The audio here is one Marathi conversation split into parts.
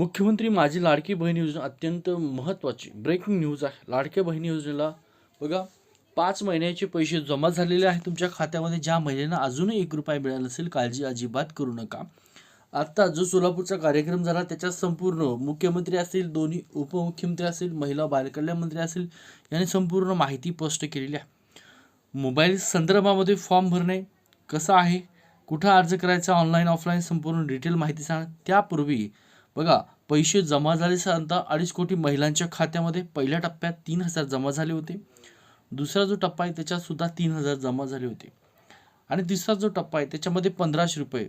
मुख्यमंत्री माझी लाडकी बहीण योजना अत्यंत महत्त्वाची. ब्रेकिंग न्यूज आहे. लाडक्या बहिणी योजनेला बघा पाच महिन्याचे पैसे जमा झालेले आहेत तुमच्या खात्यामध्ये. ज्या महिन्यांना अजूनही एक रुपया मिळाला असेल काळजी अजिबात करू नका. आत्ता जो सोलापूरचा कार्यक्रम झाला त्याच्यात संपूर्ण मुख्यमंत्री असतील दोन्ही उपमुख्यमंत्री असतील महिला बालकल्याण मंत्री असतील यांनी संपूर्ण माहिती पोस्ट केलेली आहे. मोबाईल संदर्भामध्ये फॉर्म भरणे कसं आहे? कुठं अर्ज करायचा? ऑनलाईन ऑफलाईन संपूर्ण डिटेल माहिती सांग. त्यापूर्वी बघा पैसे जमा झाले साधारणतः अडीच कोटी महिलांच्या खात्यामध्ये. पहिल्या टप्प्यात तीन हजार जमा झाले होते. दुसरा जो टप्पा आहे त्याच्यातसुद्धा तीन हजार जमा झाले होते. आणि तिसरा जो टप्पा आहे त्याच्यामध्ये पंधराशे रुपये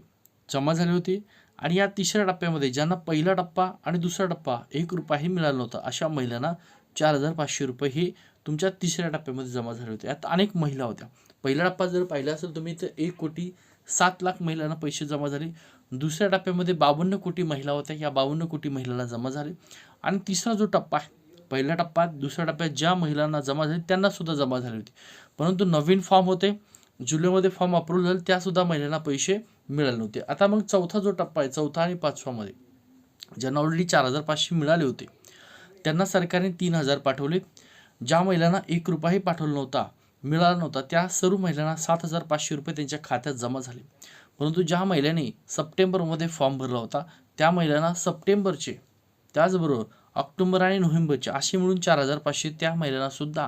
जमा झाले होते. आणि या तिसऱ्या टप्प्यामध्ये ज्यांना पहिला टप्पा आणि दुसरा टप्पा एक रुपयाही मिळाला नव्हता अशा महिलांना चार हजार पाचशे रुपये हे तुमच्या तिसऱ्या टप्प्यामध्ये जमा झाले होते. यात अनेक महिला होत्या. पहिला टप्पा जर पाहिला असेल तुम्ही तर एक कोटी सात लाख महिलांना पैसे जमा झाले. दुसऱ्या टप्प्यामध्ये बावन्न कोटी महिला होत्या. या बावन्न कोटी महिलांना जमा झाले. आणि तिसरा जो टप्पा आहे पहिल्या टप्प्यात दुसऱ्या टप्प्यात ज्या महिलांना जमा झाली त्यांना सुद्धा जमा झाली होती. परंतु नवीन फॉर्म होते. जुलैमध्ये फॉर्म अप्रूव्ह झाले त्यासुद्धा महिलांना पैसे मिळाले नव्हते. आता मग चौथा जो टप्पा आहे चौथा आणि पाचवामध्ये ज्यांना ऑलरेडी चार हजार पाचशे मिळाले होते त्यांना सरकारने तीन हजार पाठवले. ज्या महिलांना एक रुपयाही पाठवला नव्हता मिळाला नव्हता. त्या सर्व महिलांना सात हजार पाचशे रुपये त्यांच्या खात्यात जमा झाले. परंतु ज्या महिलांनी सप्टेंबरमध्ये फॉर्म भरला होता त्या महिलांना सप्टेंबरचे त्याचबरोबर ऑक्टोबर आणि नोव्हेंबरचे असे मिळून चार हजार पाचशे त्या महिलांना सुद्धा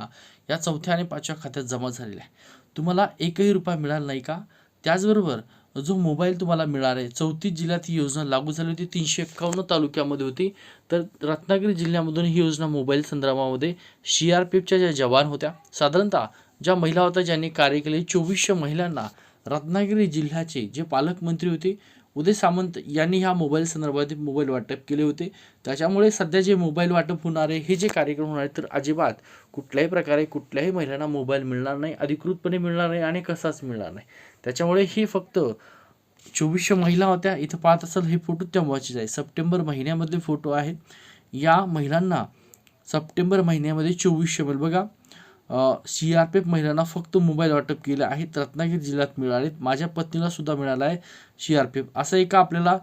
या चौथ्या आणि पाचव्या खात्यात जमा झालेले आहे. तुम्हाला एकही रुपया मिळाला नाही का? त्याचबरोबर जो मोबाईल तुम्हाला मिळाला आहे चौतीस जिल्ह्यात ही योजना लागू झाली होती तीनशे एक्कावन्न तालुक्यामध्ये होती. तर रत्नागिरी जिल्ह्यामधून ही योजना मोबाईल संदर्भामध्ये सी आर पी एफच्या ज्या जवान होत्या साधारणतः ज्या महिला होत्या ज्यांनी कार्य केले चोवीसशे महिलांना रत्नागिरी जिल्ह्याचे जे पालकमंत्री होते उदय सामंत यांनी ह्या मोबाईल संदर्भात मोबाईल वाटप केले होते. त्याच्यामुळे सध्या जे मोबाईल वाटप होणारे हे जे कार्यक्रम होणार आहेत तर अजिबात कुठल्याही प्रकारे कुठल्याही महिलांना मोबाईल मिळणार नाही अधिकृतपणे मिळणार नाही आणि कसाच मिळणार नाही. त्याच्यामुळे हे फक्त चोवीसशे महिला होत्या. इथं पाहत असाल हे फोटो तेव्हाचेच आहे. सप्टेंबर महिन्यामधले फोटो आहेत. या महिलांना सप्टेंबर महिन्यामध्ये चोवीसशे बघा. सी आर पी एफ महिलांना फक्त मोबाईल वाटप केले आहेत रत्नागिरी जिल्ह्यात मिळालेत माझ्या पत्नीला सुद्धा मिळाला आहे सी आर पी एफ. असं एका आपल्याला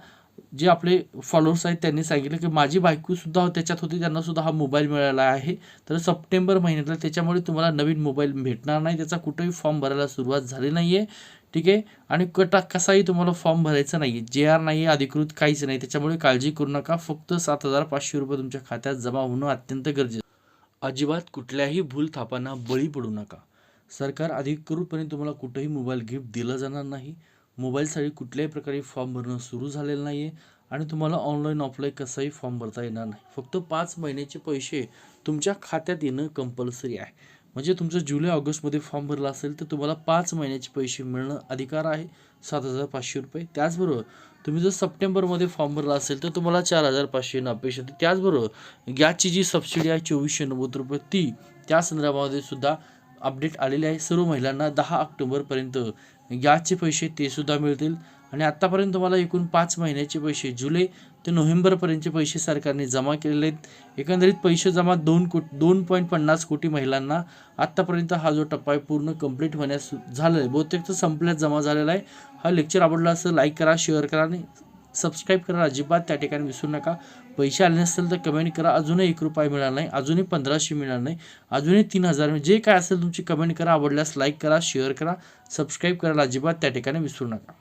जे आपले फॉलोअर्स आहेत त्यांनी सांगितलं की माझी बायकोसुद्धा त्याच्यात होती. त्यांनासुद्धा हा मोबाईल मिळाला आहे. तर सप्टेंबर महिन्यातला त्याच्यामुळे तुम्हाला नवीन मोबाईल भेटणार नाही. त्याचा कुठेही फॉर्म भरायला सुरुवात झाली नाही आहे ठीक आहे? आणि कटा कसाही तुम्हाला फॉर्म भरायचा नाही आहे जे आर नाही आहे अधिकृत काहीच नाही. त्याच्यामुळे काळजी करू नका. फक्त सात हजार पाचशे रुपये तुमच्या खात्यात जमा होणं अत्यंत गरजेचं अजिबात कुठल्याही भूलथापांना बळी पडू नका. सरकार अधिकृतपणे तुम्हाला कुठंही मोबाईल गिफ्ट दिलं जाणार नाही. मोबाईलसाठी कुठल्याही प्रकारे फॉर्म भरणं सुरू झालेलं नाही आहे आणि तुम्हाला ऑनलाईन ऑफलाईन कसाही फॉर्म भरता येणार नाही. फक्त पाच महिन्याचे पैसे तुमच्या खात्यात येणं कंपल्सरी आहे. म्हणजे तुमचं जुलै ऑगस्टमध्ये फॉर्म भरला असेल तर तुम्हाला पाच महिन्याचे पैसे मिळणं अधिकार आहे सात हजार पाचशे रुपये. त्याचबरोबर तुम्ही जर सप्टेंबरमध्ये फॉर्म भरला असेल तर तुम्हाला चार हजार पाचशे येणं अपेक्षित त्याचबरोबर गॅसची जी सबसिडी आहे चोवीसशे नव्वद रुपये ती त्या संदर्भामध्ये सुद्धा अपडेट आलेले आहे. सर्व महिलांना दहा ऑक्टोबरपर्यंत गॅसचे पैसे ते सुद्धा मिळतील. आणि आत्तापर्यंत तुम्हाला एकूण पाच महिन्याचे पैसे जुलै ते नोव्हेंबरपर्यंतचे पैसे सरकारने जमा केलेले आहेत. एकंदरीत पैसे जमा दोन कोट दोन पॉईंट पन्नास कोटी महिलांना आत्तापर्यंत हा जो टप्पा आहे पूर्ण कंप्लीट होण्यास झालेला आहे. बहुतेक तर संपल्यात जमा झालेला आहे. हा लेक्चर आवडला असं लाईक करा शेअर करा आणि सबस्क्राईब करा अजिबात त्या ठिकाणी विसरू नका. पैसे आले नसतील तर कमेंट करा. अजूनही एक रुपये मिळाला नाही अजूनही पंधराशे मिळाला नाही अजूनही तीन हजार जे काय असेल तुमची कमेंट करा आवडल्यास लाईक करा शेअर करा सबस्क्राईब करायला अजिबात त्या ठिकाणी विसरू नका.